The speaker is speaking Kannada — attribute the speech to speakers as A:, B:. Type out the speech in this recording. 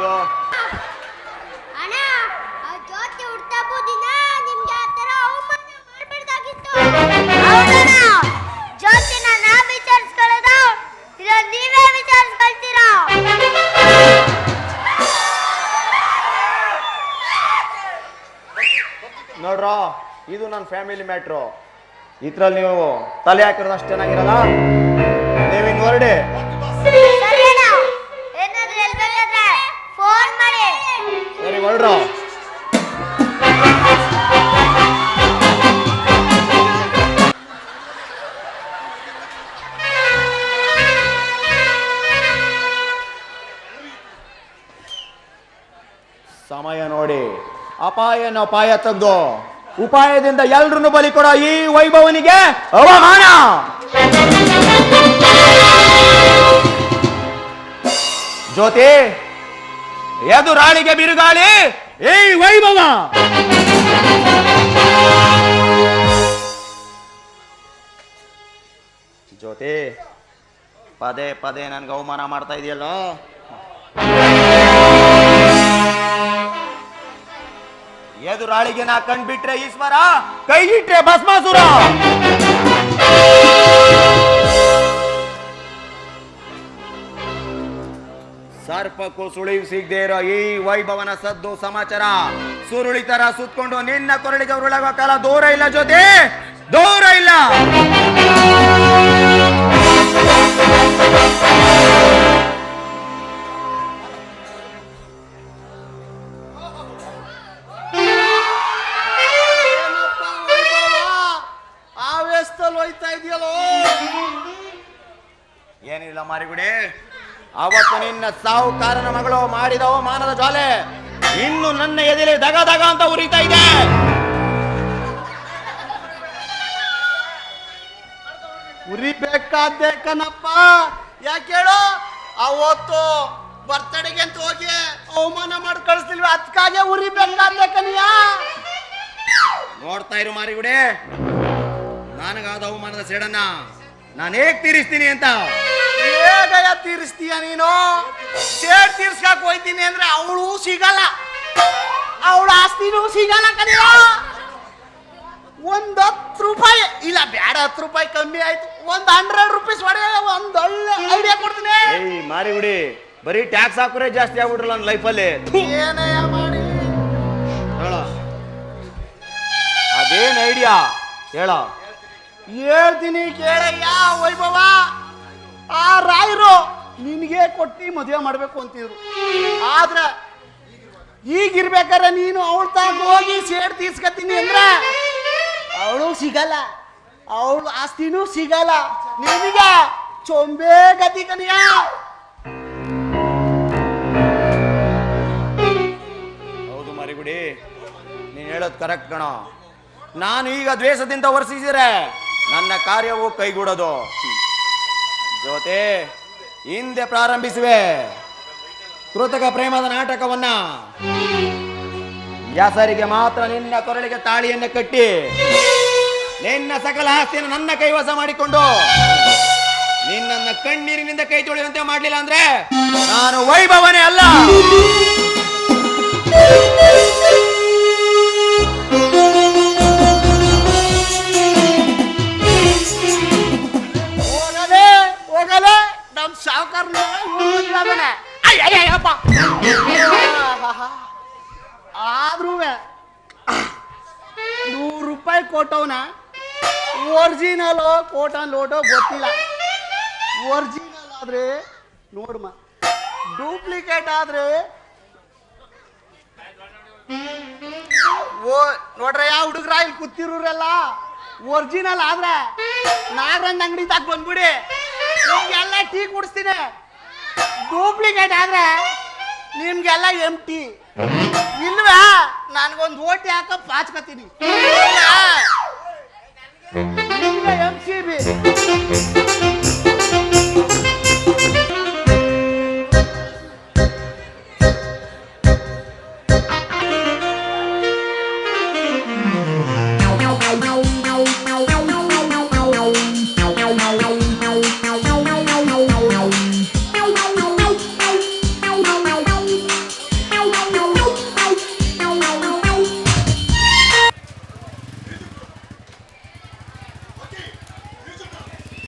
A: ಬಂದಿದ್ದು ನೋಡ್ರ ಇದು ನನ್ನ ಫ್ಯಾಮಿಲಿ ಮ್ಯಾಟ್ರು ಇದ್ರಲ್ಲಿ ನೀವು ತಲೆ ಹಾಕಿರೋದಷ್ಟು ಚೆನ್ನಾಗಿರಲ್ಲ? ನೀವಿನ್ ಹೊರಡಿ. ಹೊರಡ್ರೋ ಸಮಯ ನೋಡಿ. ಅಪಾಯನ ಅಪಾಯ ತಂದು ಉಪಾಯದಿಂದ ಎಲ್ರನ್ನು ಬಲಿ ಕೊಡೋ ಈ ವೈಭವನಿಗೆ ಅವಮಾನ. ಜ್ಯೋತಿ ಎದುರಾಳಿಗೆ ಬಿರುಗಾಳಿ. ಏಯ್ ವೈಭವ! ಜ್ಯೋತಿ ಪದೇ ಪದೇ ನನ್ಗೆ ಅವಮಾನ ಮಾಡ್ತಾ ಇದೆಯಲ್ಲ? ಎದುರಾಳಿಗೆ ನಾ ಕಂಡ್ಬಿಟ್ರೆ ಈಶ್ವರ ಕೈಗಿಟ್ರೆ ಭಸ್ಮಾಸುರ. ಸರ್ಪಕ್ಕೂ ಸುಳಿವು ಸಿಗದೆ ಇರೋ ಈ ವೈಭವನ ಸದ್ದು ಸಮಾಚಾರ. ಸುರುಳಿ ತರ ಸುತ್ಕೊಂಡು ನಿನ್ನ ಕೊರಳಿಗೆ ಉರುಳಾಗೋ ಕಾಲ ದೂರ ಇಲ್ಲ ಜೊತೆ ದೂರ ಇಲ್ಲ. ಏನಿಲ್ಲ ಮಾರಿಗುಡಿ. ಅವತ್ತು ನಿನ್ನ ಸಾಹುಕಾರನ ಮಗಳು ಮಾಡಿದ ಮಾನದ ಜ್ವಾಲೆ ಇನ್ನು ನನ್ನ ಎದೆಲೆ ದಗ ದಗ ಅಂತ ಉರಿತಾ ಇದೆ.
B: ಉರಿಬೇಕಾದ್ದೆ ಕನಪ್ಪ ಯಾಕೆ ಹೇಳು? ಅವತ್ತು ಬರ್ತಡೆಗೆ ಅಂತ ಹೋಗಿ ಅವಮಾನ ಮಾಡಿ ಕಳಿಸ್ತಿಲ್ವ? ಅದಕ್ಕಾಗೆ ಉರಿಬೇಕಾದ್ದೆ ಕನಿಯ
A: ನೋಡ್ತಾ ಇರು ಮಾರಿ ಗುಡೆ ನನಗಾದ ಅವಮಾನದ ಸೇಡನ್ನ ನಾನು ಹೇಗ್ ತೀರಿಸ್ತೀನಿ ಅಂತ.
B: ಹೇಗಯ್ಯ ತೀರಿಸ್ತೀಯ ನೀನು? ಸೇಡ್ ತೀರ್ಸ್ಕಾಕ್ ಹೋಯ್ತೀನಿ ಅಂದ್ರೆ ಅವಳು ಸಿಗಲ್ಲ. ಅವಳ ಆಸ್ತಿನೂ ಸಿಗಲ್ಲ ಕನಿಯ ಒಂದ್ ಹತ್ತು ರೂಪಾಯಿ ಇಲ್ಲ ಬೇಡ ಹತ್ತು ರೂಪಾಯಿ ಕಮ್ಮಿ ಆಯ್ತು. ಒಂದ್ ಹಂಡ್ರೆಡ್ ರುಪೀಸ್ ಒಡೆಯ ಒಂದ್ ಒಳ್ಳೆ ಐಡಿಯಾ ಕೊಡ್ತೀನಿ.
A: ಏಯ್ ಬಿಡಿ. ಬರೀ ಟ್ಯಾಕ್ಸ್ ಹಾಕೋರೆ ಜಾಸ್ತಿ ಆಗ್ಬಿಟ್ರಲ್ಲ ನನ್ನ ಲೈಫಲ್ಲಿ
B: ಏನಯ್ಯ ಮಾಡಿ.
A: ಹೇಳ. ಅದೇನ್ ಐಡಿಯಾ ಹೇಳ.
B: ಹೇಳ್ತೀನಿ ಕೇಳಯ್ಯ ವೈಭವ. ಆ ರಾಯರು ನಿನಗೆ ಕೊಟ್ಟು ಮದುವೆ ಮಾಡಬೇಕು ಅಂತಿದ್ರು. ಆದ್ರೆ ಈಗಿರ್ಬೇಕಾದ್ರೆ ನೀನು ಅವಳ ತಾಗ ಹೋಗಿ ಸೇಡ್ ತೀರ್ಸ್ಕತೀನಿ ಅಂದ್ರೆ ಅವಳು ಸಿಗಲ್ಲ. ಅವಳು ಆಸ್ತಿನೂ ಸಿಗಲ್ಲ. ನಿಮಗೆ ಚೊಂಬೆ ಗತಿ ಕನಿಯ.
A: ಹೌದು ಮರಿಗುಡಿ, ನೀನ್ ಹೇಳೋದು ಕರೆಕ್ಟ್ ಕಣ. ನಾನು ಈಗ ದ್ವೇಷದಿಂದ ವರ್ಷಿಸಿದ್ರೆ ನನ್ನ ಕಾರ್ಯವು ಕೈಗೂಡೋದು. ಜೊತೆ, ಹಿಂದೆ ಪ್ರಾರಂಭಿಸುವೆ. ಕೃತಕ ಪ್ರೇಮದ ನಾಟಕವನ್ನ. ಯಾಸರಿಗೆ ಮಾತ್ರ ನಿನ್ನ ಕೊರಳಿಗೆ ತಾಳಿಯನ್ನು ಕಟ್ಟಿ, ನಿನ್ನ ಸಕಲ ಆಸ್ತಿಯನ್ನು ನನ್ನ ಕೈವಾಸ ಮಾಡಿಕೊಂಡು, ನಿನ್ನನ್ನ ಕಣ್ಣೀರಿನಿಂದ ಕೈ ತೊಳೆಯುವಂತೆ ಮಾಡಲಿಲ್ಲ ಅಂದ್ರೆ ನಾನು ವೈಭವನೇ ಅಲ್ಲ.
B: ಹೋಗಲೇ ನಮ್ ಸಾವುಕಾರನ ಅಯ್ಯಪ್ಪ. ಆದ್ರೂ ನೂರು ರೂಪಾಯಿ ಕೊಟ್ಟವನ. ಒರಿಜಿನಲ್ ಕೋಟ ಲೋಟೋ ಗೊತ್ತಿಲ್ಲ. ಒರಿಜಿನಲ್ ಆದ್ರೆ ನೋಡಮ್ಮ ಡೂಪ್ಲಿಕೇಟ್ ಆದ್ರೆ ಓ ನೋಡ್ರ ಯಾವ ಹುಡುಗ್ರ ಇಲ್ಲಿ ಕೂತಿರೋರೆಲ್ಲ. ಒರಿಜಿನಲ್ ಆದ್ರೆ ನಾಗರಣ್ಣ ಅಂಗಡಿ ತಗ ನಿಮ್ಗೆಲ್ಲ ಟೀ ಕುಡಿಸ್ತೀನಿ. ಡೂಪ್ಲಿಕೇಟ್ ಆದ್ರೆ ನಿಮ್ಗೆಲ್ಲ ಎಂ ಟಿ ಇಲ್ವಾ? ನನ್ಗೊಂದು ಓಟಿ ಹಾಕ ಪಾಚ್ಕತೀನಿ